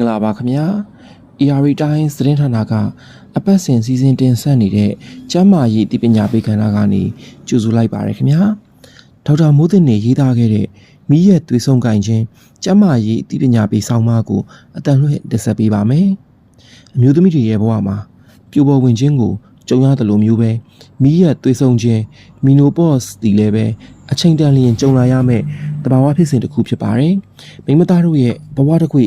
မင်္ဂလာပါခင်ဗျာ ERA Times သတင်းဌာနကအပတ်စဉ်စီစဉ်တင်ဆက်နေတဲ့ကျမ်းမာရေးတည်ပညာပေးကဏ္ဍကနေကြိုဆိုလိုက်ပါရခင်ဗျာဒေါက်တာမိုးတင်နေရေးသားခဲ့တဲ့မိရဲ့သွေးဆုံကင်ချင်းကျမ်းမာရေးတည်ပညာပေးဆောင်းပါးကိုအတန်လွှင့်တင်ဆက်ပေးပါမယ်အမျိုးသမီးတွေရဲ့ဘဝမှာပြိုပေါ်ဝင်ခြင်းကို ကြုံရတယ်လို့မျိုးပဲမိရဲ့သွေးဆုံခြင်းမီနိုပေါ့စ်ဒီလည်းပဲအချိန်တန်လျင်ကြုံလာရမယ့်တဘာဝဖြစ်စဉ်တစ်ခုဖြစ်ပါတယ်မိန်းမသားတို့ရဲ့ဘဝတစ်ခု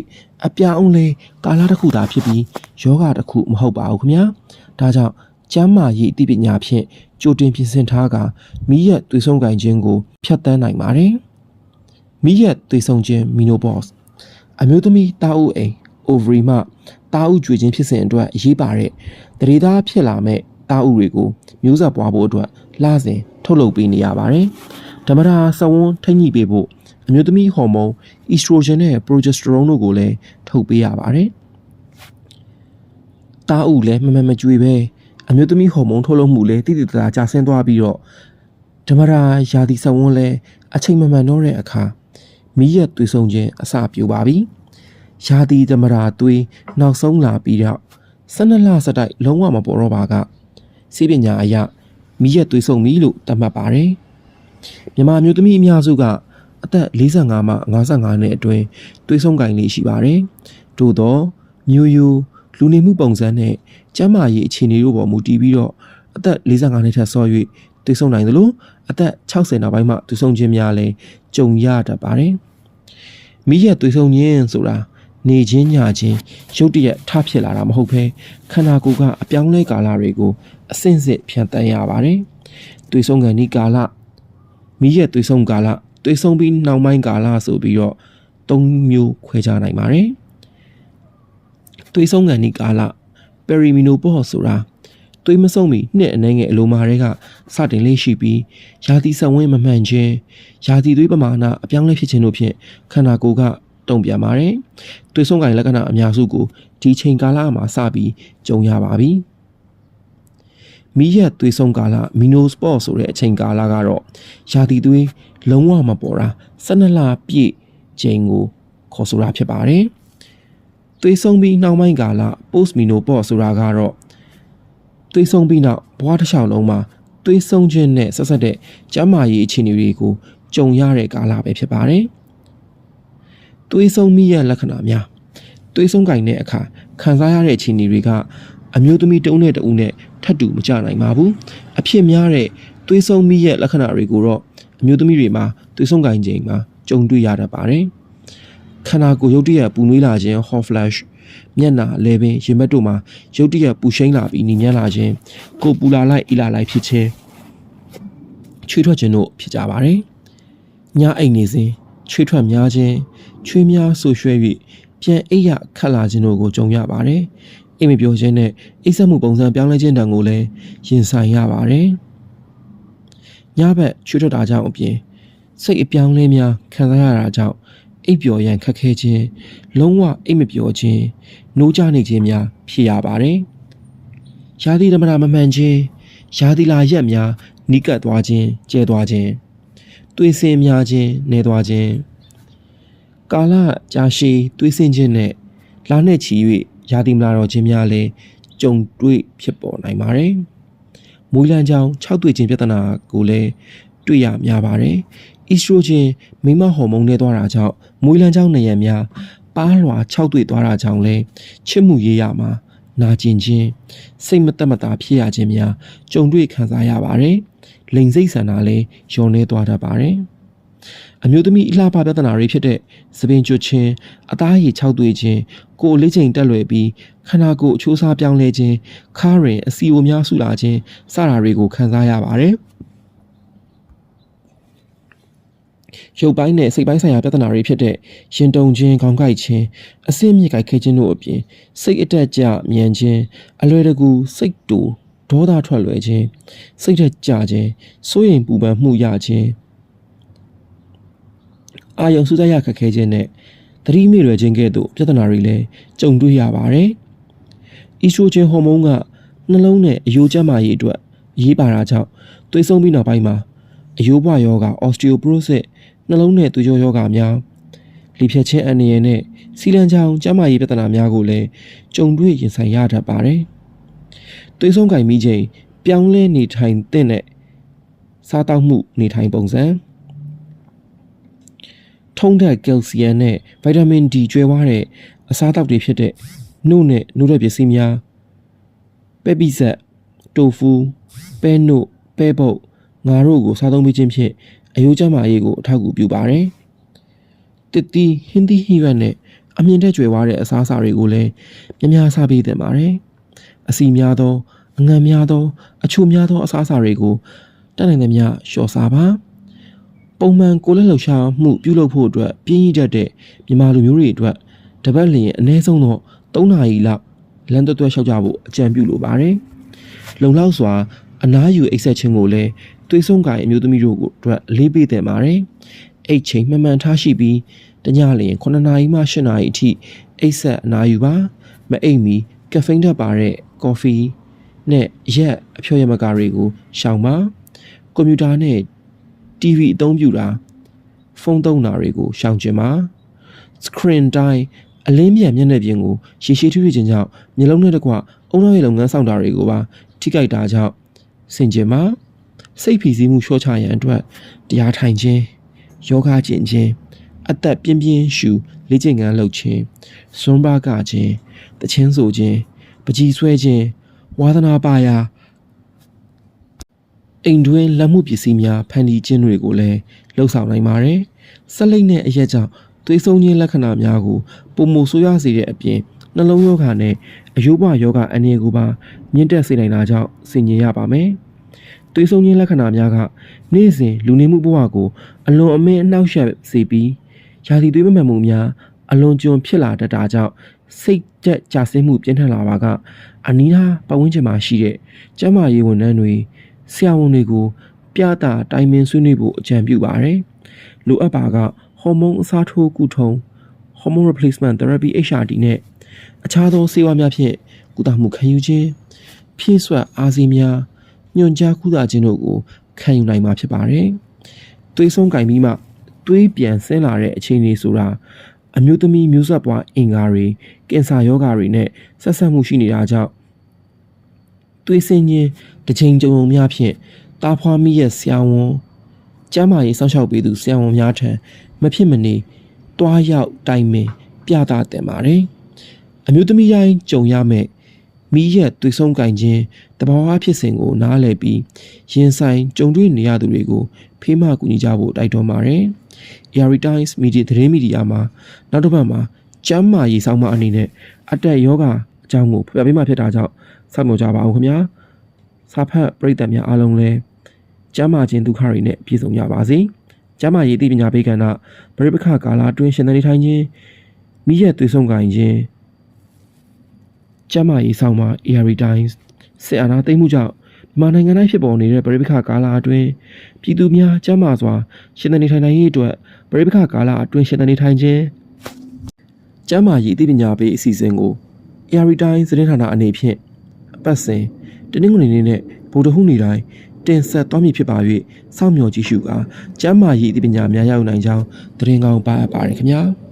အပြာအောင်လေးကာလတစ်ခုသာဖြစ်ပြီးယောဂတစ်ခုမဟုတ်ပါဘူးခင်ဗျာဒါကြောင့်ကျမ်းမာရေးအသိပညာဖြင့်ကြိုတင်ပြင်ဆင်ထားကမိရဲ့သွေးဆုံကင်ခြင်းကိုဖျက်ဆီးနိုင်ပါတယ်မိရဲ့သွေးဆုံခြင်းမီနိုပေါ့စ်အမျိုးသမီးတာအုပ်အိမ် ovary မှတာအုပ်ကျွေခြင်းဖြစ်စဉ်အတွက်အရေးပါတဲ့တရေသားဖြစ်လာမဲ့ တာအုပ်တွေကိုမျိုးဆက်ပွားဖို့အတွက်လှစဉ်ထုတ်လုပ်ပေးနေရပါတယ်ဓမ္မတာစဝန်းထိညှိပေးဖို့အမျိုးသမီးဟော်မုန်း estrogen နဲ့ progesterone တို့ကိုလည်းထုတ်ပေးရပါတယ်။တာအုပ်လည်းမမမကြွေပဲအမျိုးသမီးဟော်မုန်းထုတ်လုပ်မှုလည်းတိတိတသားကျဆင်းသွားပြီးတော့ဓမ္မရာယာတိစဝန်းလည်းအချိန်မမှန်တော့တဲ့အခါမိရက်သွေးဆုံခြင်းအစပြုပါပြီ။ယာတိဓမ္မရာသွေးနောက်ဆုံးလာပြီးတော့12လစတိုက်လုံးဝမပေါ်တော့ပါက စီးပညာအရမိရက်သွေးဆုံပြီလို့သတ်မှတ်ပါတယ်။မြန်မာမျိုးသမီးအများစုကအသက်45မှ55နှစ်အတွင်းသွေးဆုံကင်လေးရှိပါတယ်။သို့သောမျိုးရိုးလူနေမှုပုံစံနဲ့ကျန်းမာရေးအခြေအနေတို့ပေါ်မူတည်ပြီးတော့အသက်45နှစ်ထက်ဆော့၍သွေးဆုံနိုင်သလိုအသက်60နောက်ပိုင်းမှသွေးဆုံခြင်းများလည်းကြုံရတတ်ပါတယ်။မိရက်သွေးဆုံခြင်းဆိုတာနေချင်းညချင်းရုတ်တရက်ထဖြစ်လာတာမဟုတ်ဘဲခန္ဓာကိုယ်ကအပြောင်းလဲကာလတွေကို အဆင့်စစ်ဖြန့်တန်းရပါတယ်။သွေးဆုံကန်ဒီကာလမိရက်သွေးဆုံကာလသွေးဆုံပြီးနောက်ပိုင်းကာလဆိုပြီးတော့၃မျိုးခွဲခြားနိုင်ပါတယ်။သွေးဆုံကန်ဒီကာလ perimenopause ဆိုတာသွေးမဆုံမီနှစ်အနေငယ်အလိုမာတွေကစတင်လေးရှိပြီးယာတိဆက်ဝင်းမမှန်ခြင်းယာတိသွေးပမာဏအပြောင်းလဲဖြစ်ခြင်းတို့ဖြင့်ခန္ဓာကိုယ်ကတုံ့ပြန်ပါတယ်။သွေးဆုံကန်လက္ခဏာအများစုကိုဒီချိန်ကာလမှာစပြီးကြုံရပါပြီ။ မိရက်သွေးဆုံကာလမီနိုစပေါ့ဆိုတဲ့အချိန်ကာလကတော့ယာတိသွေးလုံးဝမပေါ်တာ12လပြည့်ချိန်ကိုခေါ်ဆိုတာဖြစ်ပါတယ်။သွေးဆုံပြီးနောက်ပိုင်းကာလ post menopause ဆိုတာကတော့သွေးဆုံပြီးနောက်ဘဝတစ်လျှောက်လုံးမှာသွေးဆုံခြင်းနဲ့ဆက်ဆက်တဲ့ကျန်းမာရေးအခြေအနေတွေကိုကြုံရတဲ့ကာလပဲဖြစ်ပါတယ်။သွေးဆုံမိရဲ့လက္ခဏာများသွေးဆုံကင်တဲ့အခါခံစားရတဲ့အခြေအနေတွေကအမျိုးသမီးတုံးတဲ့တူနဲ့ ထပ်တူမကြနိုင်ပါဘူး။အဖြစ်များတဲ့သွေးဆုံမိရဲ့လက္ခဏာတွေကိုတော့အမျိုးသမီးတွေမှာသွေးဆုံကင်ချိန်မှာကြုံတွေ့ရတတ်ပါတယ်။ခန္ဓာကိုယ်ရုပ်တရက်ပူနွေးလာခြင်း hot flash မျက်နှာလဲပင်ရင်ဘတ်တို့မှာရုတ်တရက်ပူရှိန်လာပြီးညဉ့်ညမ်းလာခြင်းကိုပူလာလိုက်အီလာလိုက်ဖြစ်ခြင်းချွေးထွက်ခြင်းတို့ဖြစ်ကြပါတယ်။ညအိတ်နေစဉ်ချွေးထွက်များခြင်းချွေးများဆူရွှဲ၍ပြန်အိပ်ရခတ်လာခြင်းတို့ကိုကြုံရပါတယ်။ အိမ်မပြောခြင်းနဲ့အိပ်ဆက်မှုပုံစံပြောင်းလဲခြင်းတံကိုလည်းရင်ဆိုင်ရပါတယ်။ညဘက်ချွေးထွက်တာကြောင့်အပြင်စိတ်အပြောင်းလဲများခံစားရတာကြောင့်အိပ်ပျော်ရန်ခက်ခဲခြင်းလုံးဝအိပ်မပျော်ခြင်းနိုးကြနေခြင်းများဖြစ်ရပါတယ်။ရာသီဓမ္မတာမမှန်ခြင်းရာသီလာရက်များနီးကပ်သွားခြင်းကျဲသွားခြင်းသွေးစင်များခြင်းနေသွားခြင်းကာလကြာရှည်သွေးစင်ခြင်းနဲ့လာနဲ့ချီ၍ ရာသီမလာတော့ခြင်းများလည်းကြုံတွေ့ဖြစ်ပေါ်နိုင်ပါတယ်။မွေးလန်းချောင်း၆တွေ့ခြင်းပြဿနာကိုလည်းတွေ့ရများပါတယ်။ estrogen မိန်းမဟော်မုန်းနဲ့သွားတာကြောင့်မွေးလန်းချောင်းနေရများပါးလွာ၆တွေ့သွားတာကြောင့်လဲချစ်မှုရေးရမှာနာကျင်ခြင်းစိတ်မသက်မသာဖြစ်ရခြင်းများကြုံတွေ့ခံစားရပါတယ်။လိန်စိတ်ဆန္ဒလည်းယုံနေသွားတတ်ပါတယ်။ အမျိုးသမီးအလှပပြဿနာတွေဖြစ်တဲ့သပင်ကျွတ်ခြင်းအသားရည်၆တွေ့ခြင်းကိုယ်လေးချိန်တက်လွယ်ပြီးခန္ဓာကိုယ်အချိုးစားပြောင်းလဲခြင်းခါရင်အစီအိုများဆူလာခြင်းစတာတွေကိုခံစားရပါတယ်။ရုပ်ပိုင်းနဲ့စိတ်ပိုင်းဆိုင်ရာပြဿနာတွေဖြစ်တဲ့ရင်တုန်ခြင်းခေါင်းကိုက်ခြင်းအဆင့်မြင့်ကိုက်ခဲခြင်းတို့အပြင်စိတ်အတက်ကြမြန်ခြင်းအလွယ်တကူစိတ်တူဒေါသထွက်လွယ်ခြင်းစိတ်ထက်ကြခြင်းစိုးရိမ်ပူပန်မှုရခြင်း အာယုံစူးစိုက်ရခက်ခဲခြင်းနဲ့သတိမေ့လွယ်ခြင်းကဲ့သို့ပြဿနာတွေလည်းကြုံတွေ့ရပါတယ်။အီစထရိုဂျင်ဟော်မုန်းကနှလုံးနဲ့အယိုးကျန်းမာရေးအတွက်အရေးပါတာကြောင့်သွေးဆုံးပြီးနောက်ပိုင်းမှာအယိုးဘွားယောဂ osteoporosis နှလုံးနဲ့သွေးကြောယောဂများလေဖြတ်ခြင်းအန္တရာယ်နဲ့စီလံချောင်ကျန်းမာရေးပြဿနာများကိုလည်းကြုံတွေ့ရင်ဆိုင်ရတတ်ပါတယ်။သွေးဆုံးကင်မိချိန်ပြောင်းလဲနေထိုင်တဲ့နဲ့စားတောက်မှုနေထိုင်ပုံစံ ထုံးတဲ့ကယ်လ်ဆီယမ်နဲ့ဗိုက်တာမင် D ကျွဲဝါးတဲ့အစားအသောက်တွေဖြစ်တဲ့နှုတ်နဲ့နှုတ်တဲ့ပစ္စည်းများပဲပိဆက်တိုဖူပဲနှုတ်ပဲပုတ်ငါတို့ကိုစားသုံးပေးခြင်းဖြင့်အယိုးကျန်းမာရေးကိုအထောက်အကူပြုပါတယ်။တစ်တီဟင်းသီးဟိရွက်နဲ့အမြင့်တက်ကျွဲဝါတဲ့အစားအစာတွေကိုလည်းများများစားပေးသင့်ပါတယ်။အစီများသောအငံများသော အချိုများသောအစားအစာတွေကိုတတ်နိုင်သမျှလျှော့စားပါ။ ပုံမှန်ကိုယ်လက်လှူရှားမှုပြုလုပ်ဖို့အတွက်ပြင်းရည်တတ်တဲ့မြန်မာလူမျိုးတွေအတွက်တပတ်လျင်အနည်းဆုံးတော့3နာရီလောက်လမ်းသွက်သွက်လျှောက်ကြဖို့အကြံပြုလိုပါတယ်။လုံလောက်စွာအနားယူအိတ်ဆက်ခြင်းကိုလည်းသွေးဆုံးကိုင်အမျိုးသမီးတို့ကိုအတွက်အလေးပေးသင့်ပါတယ်။အိတ်ချိန်မှန်မှန်ထားရှိပြီးတညလျင်9နာရီမှ10နာရီအထိအိတ်ဆက်အနားယူပါမအိတ်မီကက်ဖိန်းဓာတ်ပါတဲ့ကော်ဖီနဲ့ရက်အဖျော်ရမကာတွေကိုရှောင်ပါကွန်ပျူတာနဲ့ TV အသုံးပြုတာဖုန်းသုံးတာတွေကိုရှောင်ကျင်ပါ screen time အလင်းမြန်မျက်နှာပြင်ကိုရှည်ရှည်ထွေးထွေးခြင်းကြောင့်မျက်လုံးနဲ့တကွအုံနောက်ရဲ့လုပ်ငန်းဆောင်တာတွေကိုပါထိခိုက်တာကြောင့်ဆင်ကျင်ပါစိတ်ဖိစီးမှုလျှော့ချရန်အတွက်တရားထိုင်ခြင်းယောဂကျင့်ခြင်းအသက်ပြင်းပြင်းရှူလေ့ကျင့်ခန်းလုပ်ခြင်းဇွန်ဘာကခြင်းတချင်းဆိုခြင်းပကြီးဆွဲခြင်းဝါသနာပါရာ အိမ်တွင်းလက်မှုပစ္စည်းများဖန်တီးခြင်းတွေကိုလည်းလှုပ်ဆောင်နိုင်ပါတယ်ဆက်လိတ်နဲ့အရက်ကြောင့်သွေးဆုံးခြင်းလက္ခဏာများကိုပုံမဆိုးရစေတဲ့အပြင်နှလုံးရောဂါနဲ့အယိုးဘယောဂအန္တရာယ်ကိုပါမြင့်တက်စေနိုင်တာကြောင့်ဆင်ញင်ရပါမယ်။သွေးဆုံးခြင်းလက္ခဏာများကနေ့စဉ်လူနေမှုဘဝကိုအလွန်အမင်းအနှောက်အယှက်စေပြီးယာစီသွေးမမှန်မှုများအလွန်ကျွံဖြစ်လာတတ်တာကြောင့်စိတ်ကြက်ကြဆင်းမှုပြင်းထန်လာပါကအနီးနားပတ်ဝန်းကျင်မှာရှိတဲ့ကျန်းမာရေးဝန်ထမ်းတွေ ဆရာဝန်တွေကို ပြတာတိုင်ပင်ဆွေးနွေးဖို့အကြံပြုပါတယ်။လိုအပ်ပါကဟော်မုန်းအစားထိုးကုထုံး hormone replacement therapy HRT နဲ့အခြားသောဆေးဝါးများဖြင့်ကုသမှုခံယူခြင်းဖြည့်ဆွတ်အားစီးများညွန်ကြားကုသခြင်းတို့ကိုခံယူနိုင်မှာဖြစ်ပါတယ်။သွေးဆုံးကင်ပြီးမှသွေးပြန်ဆင်းလာတဲ့အခြေအနေဆိုတာအမျိုးသမီးမျိုးဆက်ပွားအင်္ဂါတွေကင်ဆာရောဂါတွေနဲ့ဆက်ဆက်မှုရှိနေတာကြောင့်သွေးဆင်းခြင်း တစ်ချိန်ကြုံုံများဖြင့်တာဖွာမိရဲ့ဆရာဝန်ကျမ်းမာရေးစောင့်ရှောက်ပေးသူဆရာဝန်များထံမဖြစ်မနေတွားရောက်တိုင်ပင်ပြသတင်ပါတယ်။အမျိုးသမီးတိုင်းကြုံရမယ့်မိရက်သွေးဆုံးကင်ခြင်းတဘာဝဖြစ်စဉ်ကိုနားလည်ပြီးရင်ဆိုင်ကြုံတွေ့နေရသူတွေကိုဖေးမကူညီကြဖို့တိုက်တွန်းပါတယ်။ Airy Times Media သတင်းမီဒီယာမှာနောက်တစ်ပတ်မှာကျမ်းမာရေးဆောင်မအနေနဲ့အတက်ယောဂအကြောင်းကိုဖော်ပြပေးမှဖြစ်တာကြောင့်စောင့်မျှော်ကြပါအောင်ခင်ဗျာ။ စာဖတ်ပရိသတ်များအားလုံးလည်းကျမ်းမာခြင်းဒုက္ခတွေနဲ့ပြည့်စုံကြပါစေ။ကျမ်းမာရေးသိပညာပေးကဏ္ဍပရိပခကာလာအတွင်းရှင်သန်နေထိုင်ခြင်းမိရက်သွေးဆုံးကင်ခြင်းကျမ်းမာရေးဆောင်မှာ ARI Times စစ်အာဏာသိမ်းမှုကြောင့်မြန်မာနိုင်ငံတိုင်းဖြစ်ပေါ်နေတဲ့ပရိပခကာလာအတွင်းပြည်သူများကျမ်းမာစွာရှင်သန်နေထိုင်နိုင်ရေးအတွက်ပရိပခကာလာအတွင်းရှင်သန်နေထိုင်ခြင်းကျမ်းမာရေးသိပညာပေးအစီအစဉ်ကို ARI Times သတင်းဌာနအနေဖြင့်အပတ်စဉ် တနင်္ဂနွေနေ့နဲ့ဗုဒ္ဓဟူးနေ့တိုင်းတင်ဆက်သွားမည်ဖြစ်ပါ၍စောင့်မျှော်ကြည့်ရှုကာကျမ်းမာရေးအသိပညာများရောက်နိုင်ကြောင်းသတင်းကောင်းပါအပ်ပါတယ်ခင်ဗျာ။